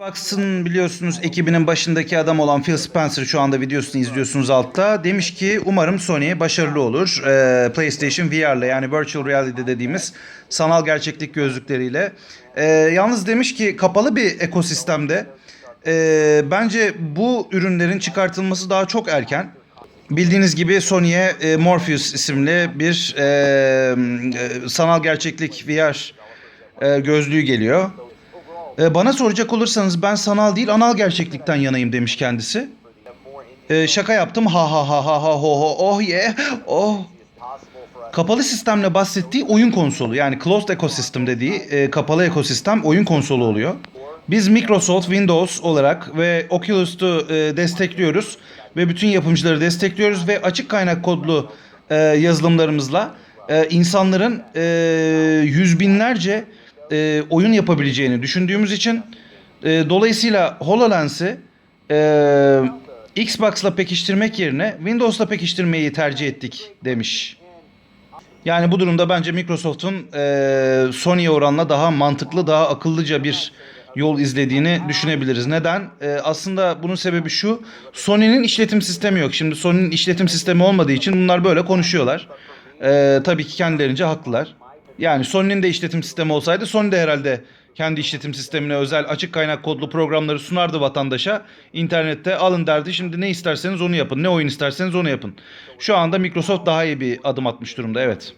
Xbox'ın biliyorsunuz ekibinin başındaki adam olan Phil Spencer şu anda videosunu izliyorsunuz altta. Demiş ki umarım Sony başarılı olur. Ee, PlayStation VR'la yani Virtual Reality dediğimiz sanal gerçeklik gözlükleriyle. Ee, yalnız demiş ki kapalı bir ekosistemde e, bence bu ürünlerin çıkartılması daha çok erken. Bildiğiniz gibi Sony'ye e, Morpheus isimli bir e, e, sanal gerçeklik VR e, gözlüğü geliyor. E, bana soracak olursanız ben sanal değil anal gerçeklikten yanayım demiş kendisi. E, şaka yaptım ha ha ha ha ha ho ho oh yeah oh. Kapalı sistemle bahsettiği oyun konsolu yani closed ecosystem dediği e, kapalı ekosistem oyun konsolu oluyor. Biz Microsoft Windows olarak ve Oculus'u e, destekliyoruz ve bütün yapımcıları destekliyoruz ve açık kaynak kodlu e, yazılımlarımızla e, insanların e, yüz binlerce e, oyun yapabileceğini düşündüğümüz için e, dolayısıyla HoloLens'i e, Xbox'la pekiştirmek yerine Windows'la pekiştirmeyi tercih ettik demiş. Yani bu durumda bence Microsoft'un e, Sony'ye oranla daha mantıklı, daha akıllıca bir yol izlediğini düşünebiliriz. Neden? E, aslında bunun sebebi şu. Sony'nin işletim sistemi yok. Şimdi Sony'nin işletim sistemi olmadığı için bunlar böyle konuşuyorlar. E, tabii ki kendilerince haklılar. Yani Sony'nin de işletim sistemi olsaydı Sony de herhalde kendi işletim sistemine özel açık kaynak kodlu programları sunardı vatandaşa. İnternette alın derdi. Şimdi ne isterseniz onu yapın. Ne oyun isterseniz onu yapın. Şu anda Microsoft daha iyi bir adım atmış durumda. Evet.